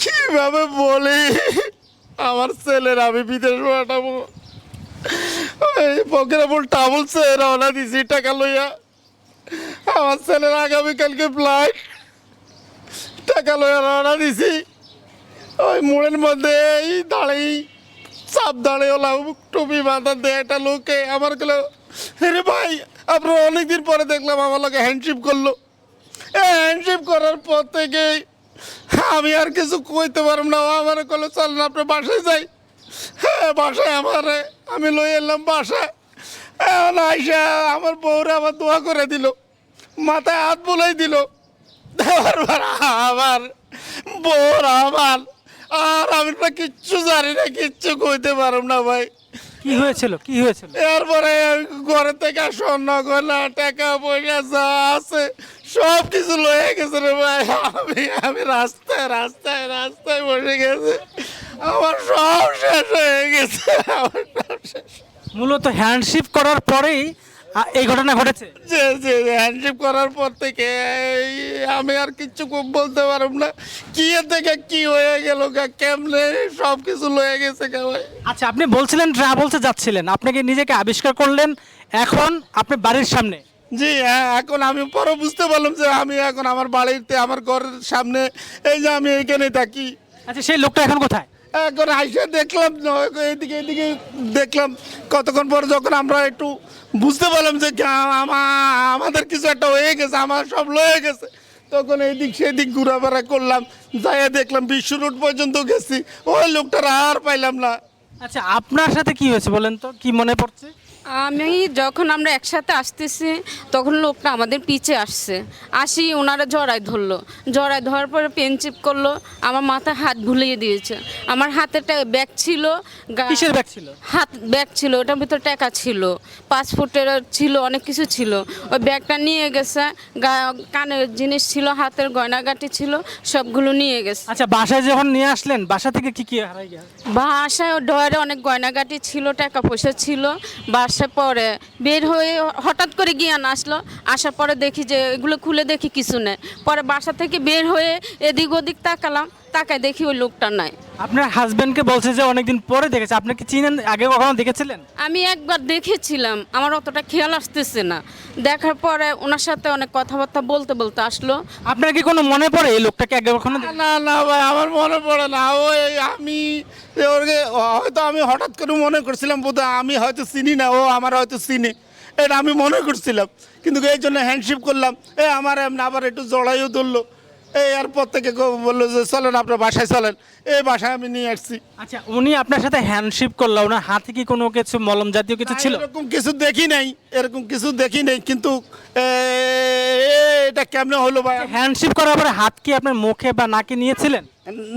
কীভাবে বলি? আমার ছেলের আমি বিদেশ পাঠাবো। এই ওই ফকিরাপুর ট্রাভেলসে রওনা দিছি টাকা লইয়া। আমার ছেলের আগামীকালকে ফ্লাইট টাকা লইয়া রওনা দিছি। ওই মোড়ের মধ্যে এই দাঁড়িয়ে চাপ দাঁড়িয়ে হলাম টুপি মাথা দিয়ে একটা লোকে। আমার গেলো আরে ভাই, আপনার অনেকদিন পরে দেখলাম আমার লোকে হ্যান্ডশিপ করল। হ্যান্ডশিপ করার পর থেকে আমি আর কিছু কইতে পারব না। আমার কলো চল না, আপনি বাসায় যাই। হ্যাঁ বাসায় আমার। আমি লই এলাম বাসায়। এখন আইসা আমার বউরে আমার দোয়া করে দিল। মাথায় হাত বুলাই দিল। দেওয়ার পর আমার বউর আমার, আর আমি তো কিচ্ছু জানি না, কিচ্ছু কইতে পারব না ভাই। কি হয়েছিল? কি হয়েছিল? এরপরে ঘরে থেকে স্বর্ণ গলা টাকা পয়সা যা আছে সব কিছু লয়ে গেছে রে ভাই। আমি আমি রাস্তায় রাস্তায় রাস্তায় বসে গেছে। আমার সব শেষ হয়ে গেছে। আমার সব শেষ। মূলত হ্যান্ডশিপ করার পরেই এই ঘটনা ঘটেছে? যে যে হ্যান্ডশিপ করার পর থেকে আমি আর কিচ্ছু বলতে পারব না। কি থেকে কি হয়ে গেল কেমনে সব কিছু লয়ে গেছে ভাই? আচ্ছা আপনি বলছিলেন ট্রাভেলসে যাচ্ছিলেন। আপনাকে নিজেকে আবিষ্কার করলেন? এখন আপনি বাড়ির সামনে। জি হ্যাঁ এখন আমি পরে বুঝতে পারলাম যে আমি এখন আমার বাড়িতে আমার ঘরের সামনে এই যে আমি এইখানে থাকি। আচ্ছা সেই লোকটা এখন কোথায়? এখন আইসে দেখলাম এদিকে এদিকে দেখলাম। কতক্ষণ পর যখন আমরা একটু বুঝতে পারলাম যে আমাদের কিছু একটা হয়ে গেছে, আমার সব লয়ে গেছে। তখন এইদিক সেদিক ঘোরাফেরা করলাম, যাইয়া দেখলাম বিশ্ব রোড পর্যন্ত গেছি, ওই লোকটার আর পাইলাম না। আচ্ছা আপনার সাথে কি হয়েছে বলেন তো? কি মনে পড়ছে? আমি যখন আমরা একসাথে আসতেছি তখন লোকটা আমাদের পিছে আসছে। আসি ওনারা জড়াই ধরলো। জড়াই ধরার পরে পেন চিপ করল। আমার মাথায় হাত ভুলিয়ে দিয়েছে। আমার হাতে একটা ব্যাগ ছিল কিসের ব্যাগ ছিল? হাত ব্যাগ ছিল ওটার ভিতর টাকা ছিল। পাসপোর্টের ছিল অনেক কিছু ছিল। ওই ব্যাগটা নিয়ে গেছে কানের জিনিস ছিল হাতের গয়নাগাটি ছিল সবগুলো নিয়ে গেছে। আচ্ছা বাসায় যখন নিয়ে আসলেন বাসা থেকে কি কি হারাই গেল? বাসায় ডয়ারে অনেক গয়নাগাটি ছিল টাকা পয়সা ছিল। বাসায় পরে বের হয়ে হঠাৎ করে জ্ঞান আসলো। আসার পরে দেখি যে এগুলো খুলে দেখি কিছু নেই। পরে বাসা থেকে বের হয়ে এদিক ওদিক তাকালাম। তাকায় দেখি ওই লোকটা নাই। আপনার হাজবেন্ডকে বলছে যে অনেকদিন পরে দেখেছে। আপনি কি চিনেন? আগে কখনো দেখেছিলেন? আমি একবার দেখেছিলাম। আমার অতটা খেয়াল আসতেছে না। দেখার পরে ওনার সাথে অনেক কথাবার্তা বলতে বলতে আসলো। আপনার কি কোনো মনে পড়ে এই লোকটাকে আগে কখনো না না ভাই আমার মনে পড়ে না। ওই আমি ওকে হয়তো আমি হঠাৎ করে মনে করছিলাম বোধ আমি হয়তো চিনি না ও আমার হয়তো চিনি। এটা আমি মনে করছিলাম। কিন্তু এই জন্য হ্যান্ডশিপ করলাম। এ আমার এমনি আবার একটু জড়াইও ধরলো। এই এরপর থেকে বলল যে চলেন আপনার বাসায় চলেন। এই বাসায় আমি নিয়ে আসছি। আচ্ছা উনি আপনার সাথে হ্যান্ডশিপ করল ওনার হাতে কি কোনো কিছু মলম জাতীয় কিছু ছিল? এরকম কিছু দেখি নাই এরকম কিছু দেখি নাই কিন্তু এটা কেমনে হলো ভাই? হ্যান্ডশিপ করার পরে হাত কি আপনার মুখে বা নাকে নিয়েছিলেন?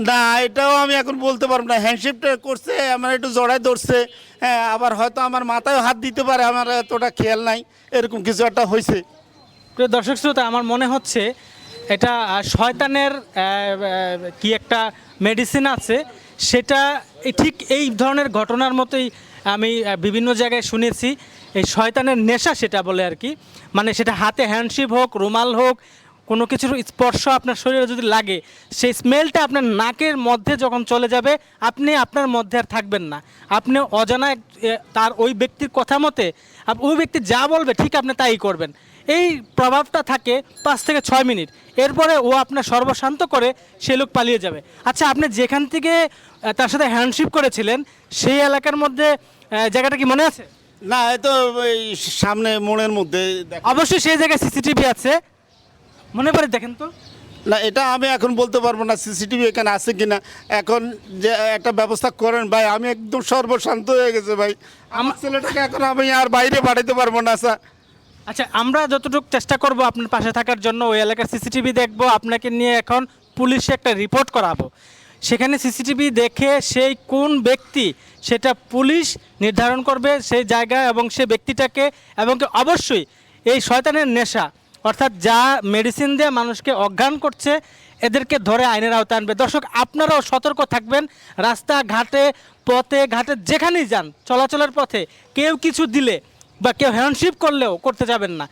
না এটাও আমি এখন বলতে পারব না। হ্যান্ডশিপটা করছে আমার একটু জড়ায় ধরছে হ্যাঁ আবার হয়তো আমার মাথায় হাত দিতে পারে আমার এতটা খেয়াল নাই এরকম কিছু একটা হয়েছে। প্রিয় দর্শক শ্রোতা আমার মনে হচ্ছে এটা শয়তানের কি একটা মেডিসিন আছে, সেটা ঠিক এই ধরনের ঘটনার মতোই আমি বিভিন্ন জায়গায় শুনেছি। এই শয়তানের নেশা সেটা বলে আর কি। মানে সেটা হাতে হ্যান্ডশিপ হোক, রুমাল হোক, কোনো কিছুর স্পর্শ আপনার শরীরে যদি লাগে, সেই স্মেলটা আপনার নাকের মধ্যে যখন চলে যাবে, আপনি আপনার মধ্যে আর থাকবেন না। আপনি অজানা তার ওই ব্যক্তির কথা মতে ওই ব্যক্তি যা বলবে, ঠিক আপনি তাই করবেন। এই প্রভাবটা থাকে পাঁচ থেকে ছয় মিনিট। এরপরে ও আপনার সর্বশান্ত করে সে লোক পালিয়ে যাবে। আচ্ছা আপনি যেখান থেকে তার সাথে হ্যান্ডশিপ করেছিলেন সেই এলাকার মধ্যে জায়গাটা কি মনে আছে? না তো সামনে মোড়ের মধ্যে অবশ্যই সেই জায়গায় সিসিটিভি আছে। মনে পড়ে দেখেন তো। না এটা আমি এখন বলতে পারব না সিসিটিভি এখানে আছে কি না এখন যে একটা ব্যবস্থা করেন ভাই আমি একদম সর্বশান্ত হয়ে গেছে ভাই। আমার ছেলেটাকে এখন আমি আর বাইরে পাঠাতে পারব না স্যার। আচ্ছা আমরা যতটুকু চেষ্টা করব আপনার পাশে থাকার জন্য, ওই এলাকার সিসিটিভি দেখব, আপনাকে নিয়ে এখন পুলিশে একটা রিপোর্ট করাবো। সেখানে সিসিটিভি দেখে সেই কোন ব্যক্তি সেটা পুলিশ নির্ধারণ করবে সেই জায়গা এবং সে ব্যক্তিটাকে, এবং অবশ্যই এই শয়তানের নেশা, অর্থাৎ যা মেডিসিন দিয়ে মানুষকে অজ্ঞান করছে, এদেরকে ধরে আইনের আওতায় আনবে। দর্শক, আপনারাও সতর্ক থাকবেন রাস্তা ঘাটে পথে, ঘাটে, যেখানেই যান, চলাচলের পথে, কেউ কিছু দিলে বা কেউ হ্যান্ডশিপ করলেও করতে যাবেন না।